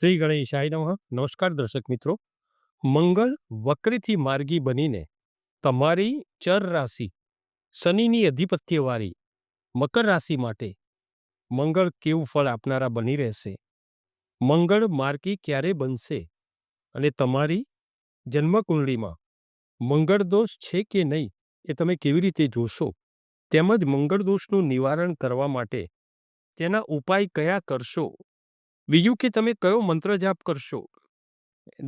શ્રી ગણેશાય નમઃ. નમસ્કાર દર્શક મિત્રો. મંગળ વક્રીથી માર્ગી બનીને તમારી ચર રાશિ, શનિની અધિપત્યવાળી મકર રાશિ માટે મંગળ કેવું ફળ આપનારા બની રહેશે? મંગળ માર્ગી ક્યારે બનશે? અને તમારી જન્મકુંડળીમાં મંગળ દોષ છે કે નહીં એ તમે કેવી રીતે જોશો? તેમજ મંગળ દોષનું નિવારણ કરવા માટે તેના ઉપાય કયા કરશો? બીજું કે તમે કયો મંત્ર જાપ કરશો?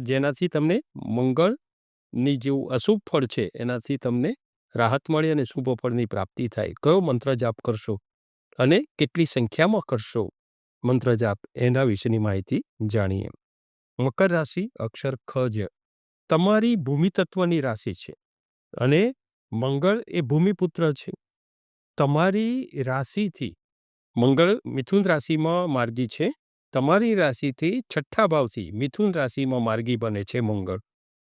જેનાથી તમને મંગળની જેવું અશુભ ફળ છે, એનાથી તમને રાહત મળે અને શુભ ફળની પ્રાપ્તિ થાય. કયો મંત્ર જાપ કરશો? અને કેટલી સંખ્યામાં કરશો મંત્ર જાપ? એના વિશેની માહિતી જાણીએ. મકર રાશિ અક્ષર ખ જ. તમારી ભૂમિ તત્વની રાશિ છે અને મંગળ એ ભૂમિપુત્ર છે. તમારી રાશિથી મંગળ મિથુન રાશિમાં માર્ગી છે તમારી રાશિથી છઠ્ઠા ભાવથી મિથુન રાશિમાં માર્ગી બને છે મંગળ.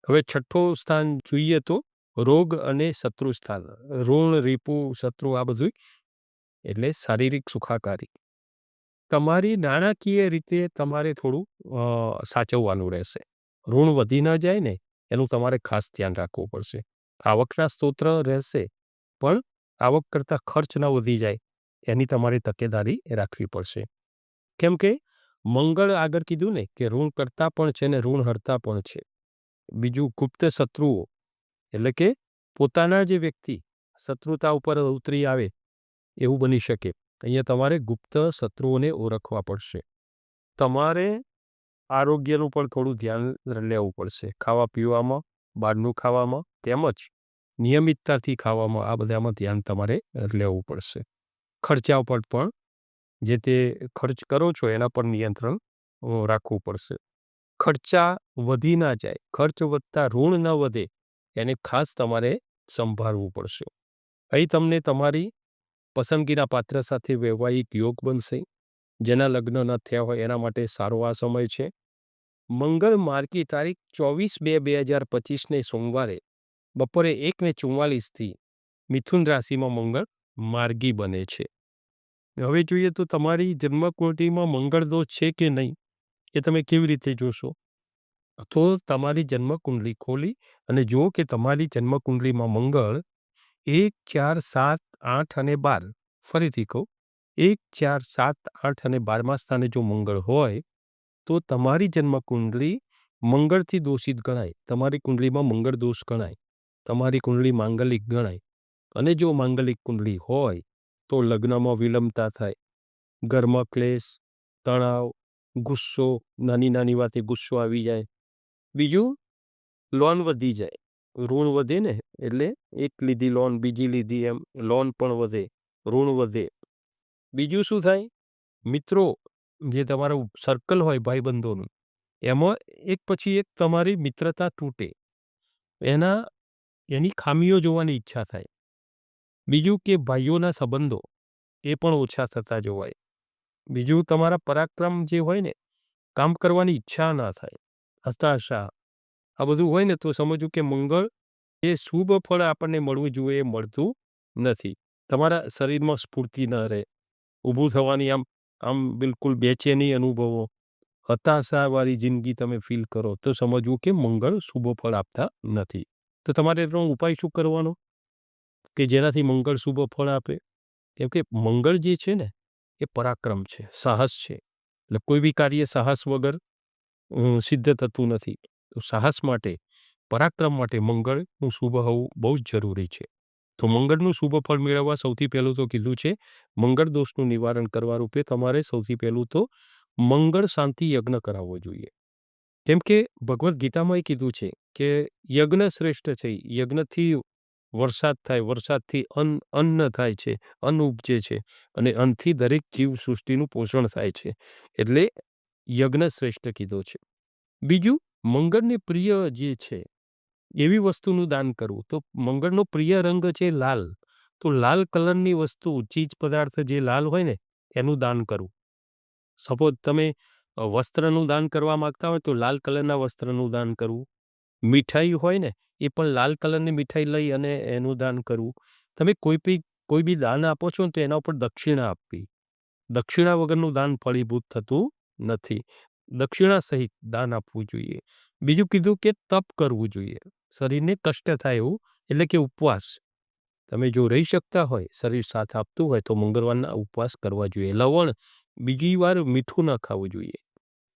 હવે છઠ્ઠો સ્થાન જોઈએ તો રોગ અને શત્રુ સ્થાન. ઋણ, રીપુ, શત્રુ આ બધું એટલે શારીરિક સુખાકારી. તમારી નાણાકીય રીતે તમારે થોડું સાચવવાનું રહેશે. ઋણ વધી ન જાય ને, એનું તમારે ખાસ ધ્યાન રાખવું પડશે. આવકના સ્તોત્ર રહેશે, પણ આવક કરતાં ખર્ચ ન વધી જાય. એની તમારે તકેદારી રાખવી પડશે. કેમ કે મંગળ આગળ કીધું ને કે ઋણ કરતા પણ છે ને ઋણ હરતા પણ છે. બીજું ગુપ્ત શત્રુઓ, એટલે કે પોતાના જે વ્યક્તિ શત્રુતા ઉપર ઉતરી આવે, એવું બની શકે. અહીંયા તમારે ગુપ્ત શત્રુઓને ઓળખવા પડશે. તમારે આરોગ્યનું પણ થોડું ધ્યાન લેવું પડશે. ખાવા પીવામાં, બહારનું ખાવામાં તેમજ નિયમિતતાથી ખાવામાં આ બધામાં ધ્યાન તમારે લેવું પડશે. ખર્ચા ઉપર પણ જે તે ખર્ચ કરો છો એના પર નિયંત્રણ રાખવું પડશે. ખર્ચા વધી ના જાય, ખર્ચ વધતા ઋણ ન વધે, એને ખાસ તમારે સંભાળવું પડશે. અહીં તમને તમારી પસંદગીના પાત્ર સાથે વૈવાહિક યોગ બનશે, જેના લગ્ન ન થયા હોય એના માટે સારો આ સમય છે. મંગળ માર્કી તારીખ ચોવીસ બે બે હજાર પચીસને સોમવારે બપોરે એકને ચુમ્માલીસથી મિથુન રાશિમાં મંગળ માર્ગી બને છે. હવે જોઈએ તો તમારી જન્મકુંડળીમાં મંગળ દોષ છે કે નહીં? એ તમે કેવી રીતે જોશો? તો તમારી જન્મકુંડલી ખોલી અને જુઓ કે તમારી જન્મકુંડળીમાં મંગળ એક ચાર સાત આઠ અને બાર. ફરીથી કહું, એક ચાર સાત આઠ અને બારમા સ્થાને જો મંગળ હોય, તો તમારી જન્મકુંડલી મંગળથી દોષિત ગણાય. તમારી કુંડળીમાં મંગળ દોષ ગણાય. તમારી કુંડળી માંગલિક ગણાય. અને જો માંગલિક કુંડળી હોય તો લગ્નમાં વિલંબતા થાય. ઘરમાં ક્લેશ, તણાવ, ગુસ્સો, નાની નાની વાતે ગુસ્સો આવી જાય. બીજું, લોન વધી જાય. ઋણ વધે ને એટલે એક લીધી લોન, બીજી લીધી એમ, લોન પણ વધે, ઋણ વધે. બીજું શું થાય? મિત્રો, જે તમારું સર્કલ હોય ભાઈબંધોનું, એમાં એક પછી એક તમારી મિત્રતા તૂટે. એના, એની ખામીઓ જોવાની ઈચ્છા થાય. બીજું કે ભાઈઓના સંબંધો, એ પણ ઓછા થતા જોવાય. બીજું, તમારા પરાક્રમ જે હોય ને, કામ કરવાની ઈચ્છા ના થાય, હતાશા, આ બધું હોય ને, તો સમજવું કે મંગળ એ શુભ ફળ આપણને મળવું જોઈએ, એ મળતું નથી. તમારા શરીરમાં સ્ફૂર્તિ ન રહે, ઊભું થવાની આમ આમ બિલકુલ બેચેની અનુભવો, હતાશાવાળી જિંદગી તમે ફીલ કરો, તો સમજવું કે મંગળ શુભ ફળ આપતા નથી. તો તમારે ઉપાય શું કરવાનો? કે જેનાથી મંગળ શુભ ફળ આપે? કેમ કે મંગળ જે છે ને, એ પરાક્રમ છે, સાહસ છે. એટલે કોઈ બી કાર્ય સાહસ વગર સિદ્ધ થતું નથી. તો સાહસ માટે, પરાક્રમ માટે મંગળનું શુભ હોવું બહુ જ જરૂરી છે. તો મંગળનું શુભ ફળ મેળવવા સૌથી પહેલું તો કીધું છે, મંગળ દોષનું નિવારણ કરવા રૂપે તમારે સૌથી પહેલું તો મંગળ શાંતિ યજ્ઞ કરાવવો જોઈએ. કેમ કે ભગવદ્ ગીતામાં એ કીધું છે કે યજ્ઞ શ્રેષ્ઠ છે. યજ્ઞથી વરસાદ થાય, વરસાદથી અન્ન અન્ન થાય છે, અન્ન ઉપજે છે અને અન્નથી દરેક જીવ સૃષ્ટિનું પોષણ થાય છે. એટલે યજ્ઞ શ્રેષ્ઠ કીધો છે. બીજું, મંગળને પ્રિય જે છે, એવી વસ્તુનું દાન કરવું. તો મંગળનો પ્રિય રંગ છે લાલ. તો લાલ કલરની વસ્તુ, ચીજ પદાર્થ જે લાલ હોય ને, એનું દાન કરવું. સપોઝ તમે વસ્ત્રનું દાન કરવા માંગતા હોય તો લાલ કલરના વસ્ત્રનું દાન કરવું. મીઠાઈ હોય ને એ પણ લાલ કલરની મીઠાઈ લઈ અને એનું દાન કરવું. તમે કોઈ બી કોઈ બી દાન આપો છો ને તો એના ઉપર દક્ષિણા આપવી. દક્ષિણા વગરનું દાન ફળીભૂત થતું નથી. દક્ષિણા સહિત દાન આપવું જોઈએ. બીજું કીધું કે તપ કરવું જોઈએ. શરીરને કષ્ટ થાય એવું એટલે કે ઉપવાસ. તમે જો રહી શકતા હોય, શરીર સાથ આપતું હોય તો મંગળવારના ઉપવાસ કરવા જોઈએ. લવણ, બીજી વાર મીઠું ન ખાવું જોઈએ.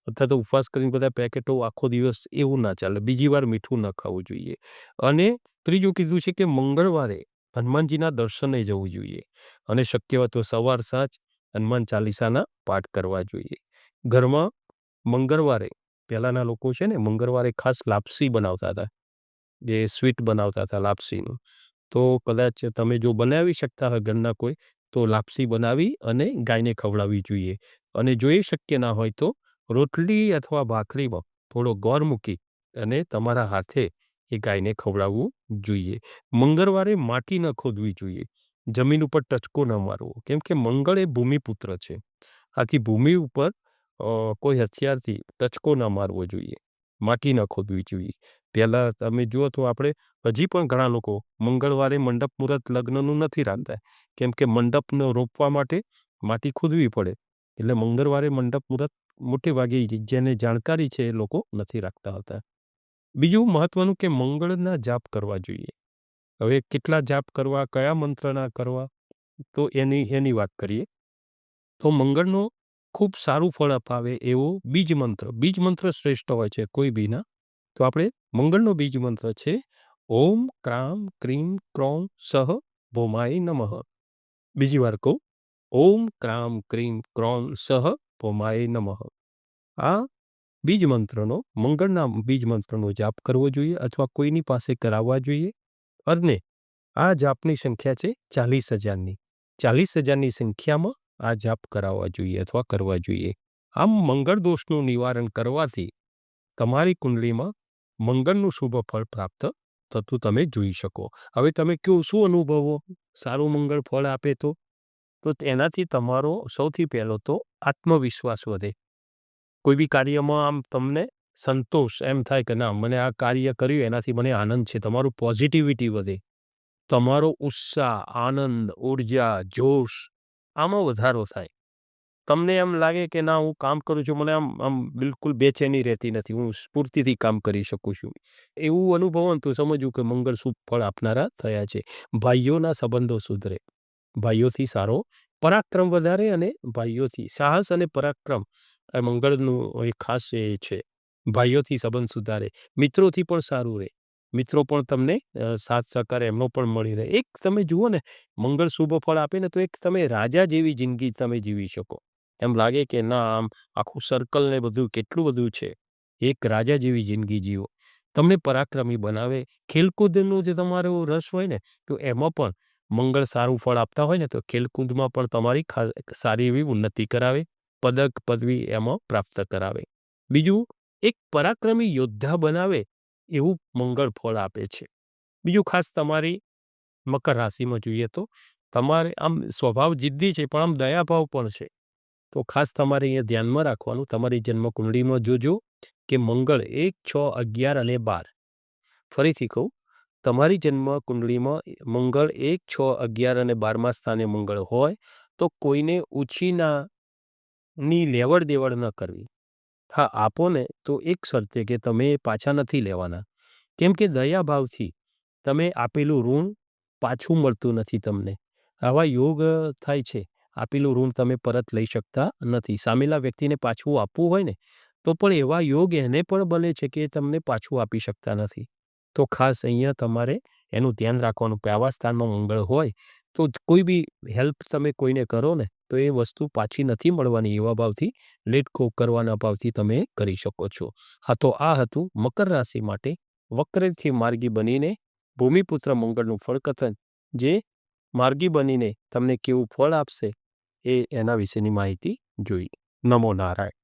અથવા તો ઉપવાસ કરીને બધા પેકેટો આખો દિવસ એવું ના ચાલે. બીજી વાર મીઠું ન ખાવું જોઈએ. અને ત્રીજું કીધું છે કે મંગળવારે હનુમાનજીના દર્શને જવું જોઈએ અને શક્ય હોય તો સવાર, સાંજ હનુમાન ચાલીસાના પાઠ કરવા જોઈએ. ઘરમાં મંગળવારે પહેલાંના લોકો છે ને મંગળવારે ખાસ લાપસી બનાવતા હતા. જે સ્વીટ બનાવતા હતા લાપસીનું. તો કદાચ તમે જો બનાવી શકતા હોય ઘરના કોઈ, તો લાપસી બનાવી અને ગાયને ખવડાવવી જોઈએ. અને જો એ શક્ય ના હોય તો રોટલી અથવા ભાખરીમાં થોડો ગોળ મૂકી અને તમારા હાથે એ ગાયને ખવડાવવું જોઈએ. મંગળવારે માટી ન ખોદવી જોઈએ. જમીન ઉપર ટચકો ન મારવો, કેમ કે મંગળ એ ભૂમિપુત્ર છે. આથી ભૂમિ ઉપર કોઈ હથિયારથી ટચકો ન મારવો જોઈએ. માટી ન ખોદવી જોઈએ. પહેલાં તમે જુઓ તો આપણે હજી પણ ઘણા લોકો મંગળવારે મંડપ મુહૂર્ત લગ્નનું નથી રાખતા, કેમ કે મંડપને રોપવા માટે માટી ખોદવી પડે. એટલે મંગળવારે મંડપ મુહૂર્ત મોટે ભાગે જેને જાણકારી છે એ લોકો નથી રાખતા હોતા. બીજું મહત્વનું કે મંગળના જાપ કરવા જોઈએ. હવે કેટલા જાપ કરવા, કયા મંત્રના કરવા, તો એની એની વાત કરીએ. તો મંગળનો ખૂબ સારું ફળ અપાવે એવો બીજ મંત્ર બીજ મંત્ર શ્રેષ્ઠ હોય છે કોઈ બીના તો આપણે મંગળનો બીજ મંત્ર છે, ઓમ ક્રામ ક્રીમ ક્રોમ સહ ભોમાય નમઃ. બીજી વાર કહું, ઓમ ક્રામ ક્રીમ ક્રોમ સહ ભોમાય નમઃ. આ બીજ મંત્રનો, મંગળના બીજ મંત્રનો જાપ કરવો જોઈએ અથવા કોઈની પાસે કરાવવા જોઈએ? અને આ જાપની સંખ્યા છે ચાલીસ હજારની. ચાલીસ હજારની સંખ્યામાં આ જાપ કરાવવા જોઈએ અથવા કરવા જોઈએ. આમ મંગળ દોષનું નિવારણ કરવાથી તમારી કુંડલીમાં મંગળનું શુભ ફળ પ્રાપ્ત થતું તમે જોઈ શકો. હવે તમે કયો, શું અનુભવો? સારું મંગળ ફળ આપે તો? તો તેનાથી તમારો સૌથી પહેલો તો આત્મવિશ્વાસ વધે. કોઈ બી કાર્યમાં આમ તમને સંતોષ એમ થાય કે ના, મને આ કાર્ય કર્યું, એનાથી મને આનંદ છે, તમારું પોઝિટિવિટી વધે. તમારો ઉત્સાહ, આનંદ, ઊર્જા, જોશ આમાં વધારો થાય. તમને એમ લાગે કે ના, હું કામ કરું છું, મને આમ આમ બિલકુલ બેચેની રહેતી નથી, હું સ્ફૂર્તિથી કામ કરી શકું છું. એવું અનુભવ તો સમજવું કે મંગળ શુભ ફળ આપનારા થયા છે. ભાઈઓના સંબંધો સુધરે. ભાઈઓથી સારો પરાક્રમ વધારે અને ભાઈઓથી સાહસ અને પરાક્રમ, એ મંગળનું એક ખાસ એ છે, ભાઈઓથી સંબંધ સુધારે, મિત્રોથી પણ સારું રહે, મિત્રો પણ તમને સાથ સહકાર, એમનો પણ મળી રહે. એક તમે જુઓ ને, મંગળ શુભ ફળ આપે ને તો એક તમે રાજા જેવી જિંદગી તમે જીવી શકો. એમ લાગે કે ના, આમ આખું સર્કલ ને બધું કેટલું બધું છે. એક રાજા જેવી જિંદગી જીવો. તમને પરાક્રમી બનાવે, ખેલકૂદનું જે તમારો રસ હોય ને, તો એમાં પણ મંગળ સારું ફળ આપતા હોય ને, તો ખેલકૂદમાં પણ તમારી સારી એવી ઉન્નતિ કરાવે, પદક, પદવી એમાં પ્રાપ્ત કરાવે. બીજું, એક પરાક્રમી યોદ્ધા બનાવે એવું મંગળ ફળ આપે છે. બીજું ખાસ તમારી મકર રાશિમાં જોઈએ તો, તમારે આમ સ્વભાવ જિદ્દી છે, પણ આમ દયાભાવ પણ છે. તો ખાસ તમારે અહીંયા ધ્યાનમાં રાખવાનું, તમારી જન્મ કુંડળીમાં જોજો કે મંગળ એક, છ, અગિયાર અને બાર. ફરીથી કહું તમારી જન્મ કુંડળીમાં મંગળ એક, છ, અગિયાર અને બારમા સ્થાને મંગળ હોય, તો કોઈને ઉછીના ની લેવડ દેવડ ન કરવી. હા આપો ને તો એક શરતે કે તમે પાછા નથી લેવાના. કેમ કે દયાભાવથી તમે આપેલું ઋણ પાછું મળતું નથી તમને. આવા યોગ થાય છે. આપેલું ઋણ તમે પરત લઈ શકતા નથી. સામેલા વ્યક્તિને પાછું આપવું હોય ને, તો પણ એવા યોગ એને પણ બને છે કે તમને પાછું આપી શકતા નથી. તો ખાસ અહીંયા તમારે એનું ધ્યાન રાખવાનું કે આવા સ્થાનમાં મંગળ હોય તો કોઈ બી હેલ્પ તમે કોઈને કરો ને, તો એ વસ્તુ પાછી નથી મળવાની એવા ભાવથી લેટ ગો કરવાના ભાવથી તમે કરી શકો છો. હા, તો આ હતું મકર રાશિ માટે વક્રથી માર્ગી બનીને ભૂમિપુત્ર મંગળનું ફળકથન, જે માર્ગી બનીને તમને કેવું ફળ આપશે એ એના વિશેની માહિતી જોઈ. નમો નારાયણ.